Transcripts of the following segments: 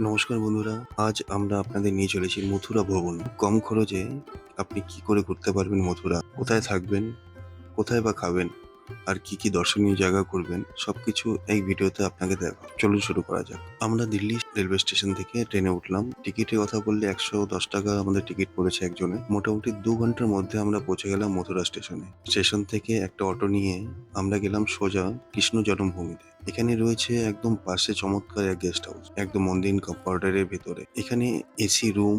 নমস্কার বন্ধুরা, আজ আমরা আপনাদের নিয়ে চলেছি মথুরা ভ্রমণ কম খরচে আপনি কি করে ঘুরতে পারবেন মথুরা? কোথায় থাকবেন? কোথায় বা খাবেন? আর কি কি দর্শনীয় জায়গা করবেন? সবকিছু এই ভিডিওতে আপনাকে দেখা চলুন শুরু করা যাক। আমরা দিল্লি রেলওয়ে স্টেশন থেকে ট্রেনে উঠলাম। টিকিটের কথা বললে একশো দশ টাকা আমাদের টিকিট পড়েছে একজনে। মোটামুটি দু ঘণ্টার মধ্যে আমরা পৌঁছে গেলাম মথুরা স্টেশনে। স্টেশন থেকে একটা অটো নিয়ে আমরা গেলাম সোজা কৃষ্ণ জন্মভূমিতে। এখানে রয়েছে একদম পাশে চমৎকার এক গেস্ট হাউস একদম মন্দির কম্পাউন্ডারের ভেতরে। এখানে AC room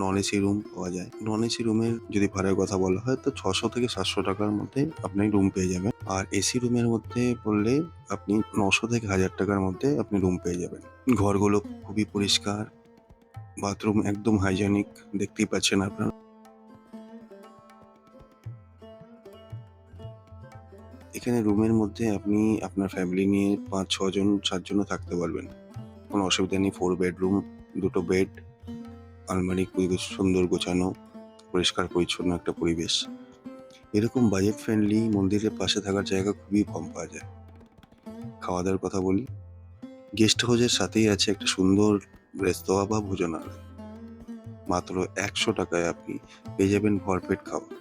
non AC room পাওয়া যায়। নন এসি রুমের যদি ভাড়ার কথা বলা হয়, তো ছশো থেকে সাতশো টাকার মধ্যে আপনি রুম পেয়ে যাবেন। আর এসি রুমের মধ্যে বললে আপনি নশো থেকে হাজার টাকার মধ্যে আপনি রুম পেয়ে যাবেন। ঘরগুলো খুবই পরিষ্কার বাথরুম একদম হাইজেনিক দেখতেই পাচ্ছেন আপনারা। এখানে রুমের মধ্যে আপনি আপনার ফ্যামিলি নিয়ে পাঁচ ছজন সাতজনও থাকতে পারবেন। কোনো অসুবিধা নেই ফোর বেডরুম দুটো বেড আলমারি সুন্দর গোছানো, পরিষ্কার, পরিচ্ছন্ন একটা পরিবেশ। এরকম বাজেট ফ্রেন্ডলি মন্দিরের পাশে থাকার জায়গা খুবই কম পাওয়া যায়। খাওয়া দাওয়ার কথা বলি। গেস্ট হাউসের সাথেই আছে একটা সুন্দর রেস্তোরাঁ বা ভোজনালয়। মাত্র একশো টাকায় আপনি পেয়ে যাবেন ভরপেট খাওয়া।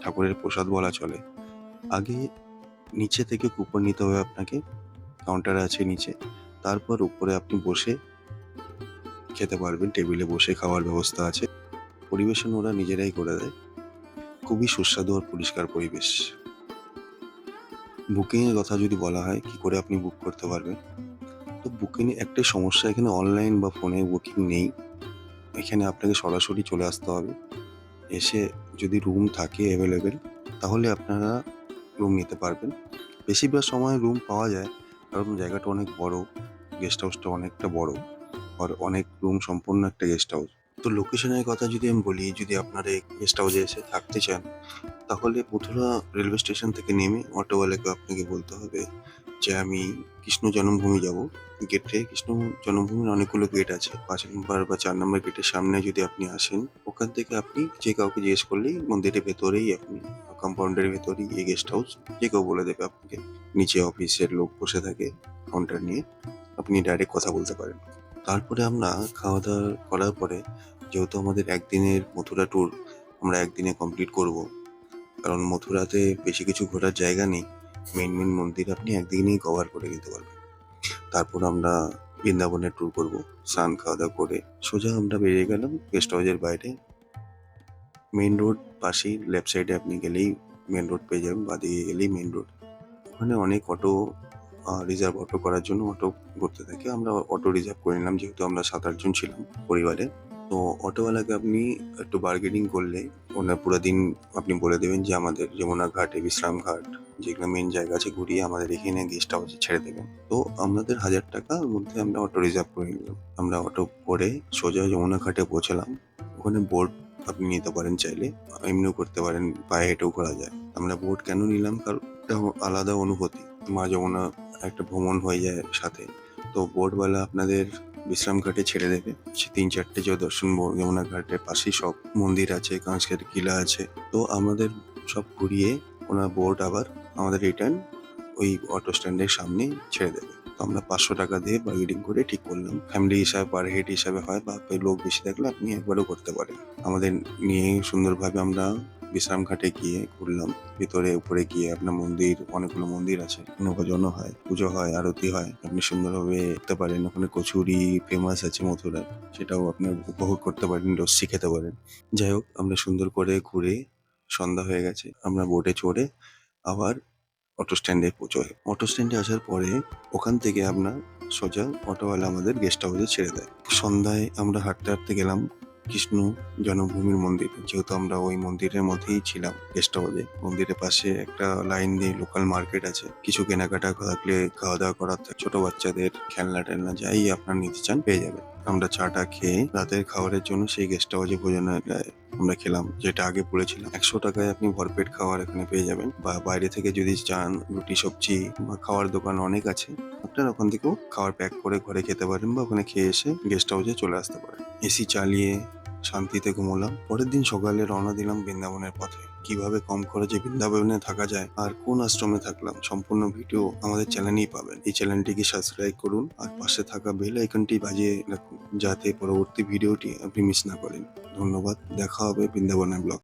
ঠাকুরের প্রসাদ বলা চলে। আগে নিচে থেকে কুপন নিতে হবে আপনাকে কাউন্টার আছে নিচে। তারপর উপরে আপনি বসে খেতে পারবেন টেবিলে বসে খাওয়ার ব্যবস্থা আছে। পরিবেশন ওরা নিজেরাই করে দেয়। খুবই সুস্বাদু আর পরিষ্কার পরিবেশ। বুকিংয়ের কথা যদি বলা হয়, কি করে আপনি বুক করতে পারবেন? তো বুকিং একটাই সমস্যা, এখানে অনলাইন বা ফোনে বুকিং নেই। এখানে আপনাকে সরাসরি চলে আসতে হবে। এসে যদি রুম থাকে অ্যাভেলেবেল তাহলে আপনারা রুম নিতে পারবেন। বেশিরভাগ সময় রুম পাওয়া যায়, কারণ জায়গাটা অনেক বড় গেস্ট হাউসটা অনেকটা বড়, আর অনেক রুম সম্পূর্ণ একটা গেস্ট হাউস তো লোকেশনের কথা যদি আমি বলি, যদি আপনারা গেস্ট হাউসে এসে থাকতে চান, তাহলে মথুরা রেলওয়ে স্টেশন থেকে নেমে অটোওয়ালাকে আপনাকে বলতে হবে। যে আমি কৃষ্ণ জন্মভূমি যাব। গেটে কৃষ্ণ জন্মভূমির অনেকগুলো গেট আছে। পাঁচ নম্বর বা চার নম্বর গেটের সামনে যদি আপনি আসেন, ওখান থেকে আপনি যে কাউকে জিজ্ঞেস করলেই মন্দিরের ভেতরেই আপনি কম্পাউন্ডের ভেতরেই এই গেস্ট হাউস যে কেউ বলে দেবে আপনাকে। নিচে অফিসের লোক বসে থাকে কাউন্টার নিয়ে। আপনি ডাইরেক্ট কথা বলতে পারেন। তারপরে আমরা খাওয়া দাওয়া করার পরে, যেহেতু আমাদের একদিনের মথুরা ট্যুর আমরা একদিনে কমপ্লিট করব। কারণ মথুরাতে বেশি কিছু ঘোরার জায়গা নেই। মেন মেন মন্দির আপনি একদিনেই কভার করে দিতে পারবেন। তারপর আমরা বৃন্দাবনের ট্যুর করব, স্নান খাওয়া দাওয়া করে সোজা আমরা বেরিয়ে গেলাম গেস্ট হাউসের বাইরে। মেন রোড পাশেই লেফট সাইডে আপনি গেলেই মেন রোড পেয়ে যাবেন বাদিকে গেলেই মেন রোড ওখানে অনেক অটো রিজার্ভ অটো করার জন্য অটো করতে থাকে। আমরা অটো রিজার্ভ করে নিলাম, যেহেতু আমরা সাত আটজন ছিলাম পরিবারে। তো অটোওয়ালাকে আপনি একটু বার্গেনিং করলে ওনার পুরো দিন আপনি বলে দেবেন যে আমাদের যমুনা ঘাটে, বিশ্রাম ঘাট, যেগুলো মেন জায়গা আছে ঘুরিয়ে আমাদের এখানে গেস্ট হাউসে ছেড়ে দেবেন। তো আমাদের হাজার টাকার মধ্যে আমরা অটো রিজার্ভ করে নিলাম। আমরা অটো করে সোজা যমুনা ঘাটে পৌঁছালাম। ওখানে বোট আপনি নিতে পারেন চাইলে, এমনিও করতে পারেন, পায়ে হেঁটেও করা যায়। আমরা বোট কেন নিলাম? কারণ আলাদা অনুভূতি। মা যমুনা একটা ভ্রমণ হয়ে যায় সাথে। তো বোটওয়ালা আপনাদের বিশ্রাম ঘাটে ছেড়ে দেবে। সে তিন চারটে যে দর্শন যমুনা ঘাটের পাশেই সব মন্দির আছে কাঁচকের কিলা আছে। তো আমাদের সব ঘুরিয়ে ওনার বোর্ড আবার আমাদের রিটার্ন ওই অটো স্ট্যান্ডের সামনে ছেড়ে দেবে। তো আমরা পাঁচশো টাকা দিয়ে বার্গেনিং করে ঠিক করলাম। ফ্যামিলি হিসাবে পার হেড হিসাবে হয় বা লোক বেশি থাকলে আপনি একবারও করতে পারেন। আমাদের নিয়ে সুন্দরভাবে আমরা বিশ্রাম ঘাটে গিয়ে ঘুরলাম। ভিতরে, উপরে গিয়ে আপনার মন্দির, অনেকগুলো মন্দির আছে। ভজনও হয়, পুজো হয়, আরতি হয়। আপনি সুন্দরভাবে দেখতে পারেন, ওখানে কচুরি ফেমাস আছে মথুরার। সেটাও আপনি উপভোগ করতে পারেন লস্যি খেতে পারেন। যাই হোক, আমরা সুন্দর করে ঘুরে সন্ধ্যা হয়ে গেছে। আমরা বোটে চড়ে আবার অটো স্ট্যান্ডে পৌঁছয় অটো স্ট্যান্ডে আসার পরে ওখান থেকে আপনার সোজা অটোওয়ালা আমাদের গেস্ট হাউসে ছেড়ে দেয়। সন্ধ্যায় আমরা হাঁটতে হাঁটতে গেলাম। কৃষ্ণ জন্মভূমির মন্দির। যেহেতু আমরা ওই মন্দিরের মধ্যেই ছিলাম গেস্ট হাউসে মন্দিরের পাশে একটা লাইন দিয়ে লোকাল মার্কেট আছে। কিছু কেনাকাটা থাকলে খাওয়া দাওয়া করার ছোট বাচ্চাদের খেলনা টেলনা যাই আপনার নিতে চান পেয়ে যাবেন। আমরা চাটা খেয়ে রাতের খাবারের জন্য সেই গেস্ট হাউসে ভোজনালয় আমরা খেলাম, যেটা আগে বলেছিলাম। একশো টাকায় আপনি ভরপেট খাবার এখানে পেয়ে যাবেন। বা বাইরে থেকে যদি চান রুটি, সবজি বা খাওয়ার দোকান অনেক আছে, আপনারা ওখান থেকেও খাবার প্যাক করে ঘরে খেতে পারেন বা ওখানে খেয়ে এসে গেস্ট হাউসে চলে আসতে পারেন। এসি চালিয়ে শান্তিতে ঘুমোলাম। পরের দিন সকালে রওনা দিলাম বৃন্দাবনের পথে। কীভাবে কম খরচে বৃন্দাবনে থাকা যায় আর কোন আশ্রমে থাকলাম সম্পূর্ণ ভিডিও আমাদের চ্যানেলেই পাবেন। এই চ্যানেলটিকে সাবস্ক্রাইব করুন আর পাশে থাকা বেল আইকনটি বাজিয়ে রাখুন, যাতে পরবর্তী ভিডিওটি আপনি মিস না করেন। ধন্যবাদ, দেখা হবে বৃন্দাবনের ব্লগ